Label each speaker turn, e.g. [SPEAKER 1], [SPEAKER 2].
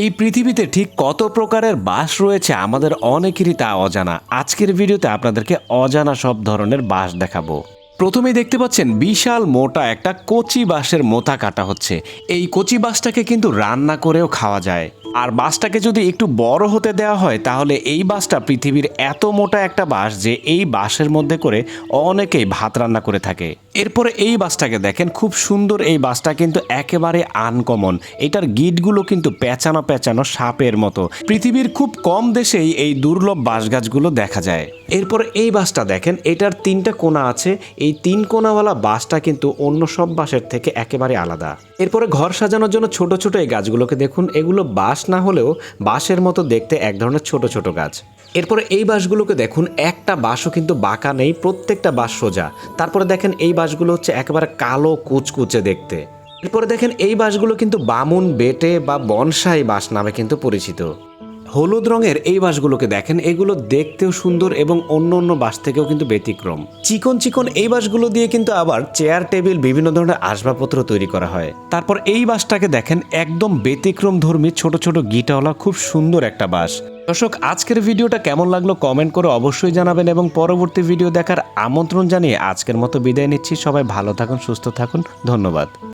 [SPEAKER 1] এই পৃথিবীতে ঠিক কত প্রকারের বাস রয়েছে আমাদের অনেকেরই তা অজানা। আজকের ভিডিওতে আপনাদেরকে অজানা সব ধরনের বাস দেখাবো। প্রথমেই দেখতে পাচ্ছেন বিশাল মোটা একটা কচি বাঁশের মোতা কাটা হচ্ছে। এই কচি বাঁশটাকে কিন্তু রান্না করেও খাওয়া যায়। আর বাঁশটাকে যদি একটু বড় হতে দেওয়া হয়, তাহলে এই বাঁশটা পৃথিবীর এত মোটা একটা বাঁশ যে এই বাঁশের মধ্যে করে অনেকেই ভাত রান্না করে থাকে। এরপরে এই বাসটাকে দেখেন, খুব সুন্দর এই বাসটা কিন্তু একেবারে আনকমন এটার গিটগুলো কিন্তু পেঁচানো পেঁচানো সাপের মতো। পৃথিবীর খুব কম দেশেই এই দুর্লভ বাঁশ গাছগুলো দেখা যায়। এরপর এই বাসটা দেখেন, এটার তিনটা কোনা আছে। এই তিন কোণাওয়ালা বাসটা কিন্তু অন্য সব বাসের থেকে একেবারে আলাদা। এরপরে ঘর সাজানোর জন্য ছোট ছোট এই গাছগুলোকে দেখুন। এগুলো বাঁশ না হলেও বাঁশের মতো দেখতে এক ধরনের ছোট ছোট গাছ। এরপরে এই বাঁশগুলোকে দেখুন, একটা বাঁশও কিন্তু বাঁকা নেই, প্রত্যেকটা বাঁশ সোজা। তারপরে দেখেন এই বাঁশগুলো হচ্ছে একেবারে কালো কুচকুচে দেখতে। এরপরে দেখেন এই বাঁশগুলো কিন্তু বামুন বেটে বা বনসাই বাঁশ নামে কিন্তু পরিচিত। হলুদ রঙের এই বাঁশগুলোকে দেখেন, এগুলো দেখতেও সুন্দর এবং অন্য অন্য বাঁশ থেকেও কিন্তু ব্যতিক্রম। চিকন চিকন এই বাঁশগুলো দিয়ে কিন্তু আবার চেয়ার, টেবিল, বিভিন্ন ধরনের আসবাবপত্র তৈরি করা হয়। তারপর এই বাঁশটাকে দেখেন, একদম ব্যতিক্রম ধর্মী ছোট ছোট গিটাওয়ালা, খুব সুন্দর একটা বাঁশ। দর্শক, আজকের ভিডিওটা কেমন লাগল কমেন্ট করে অবশ্যই জানাবেন এবং পরবর্তী ভিডিও দেখার আমন্ত্রণ জানিয়ে আজকের মতো বিদায় নিচ্ছি। সবাই ভালো থাকুন, সুস্থ থাকুন। ধন্যবাদ।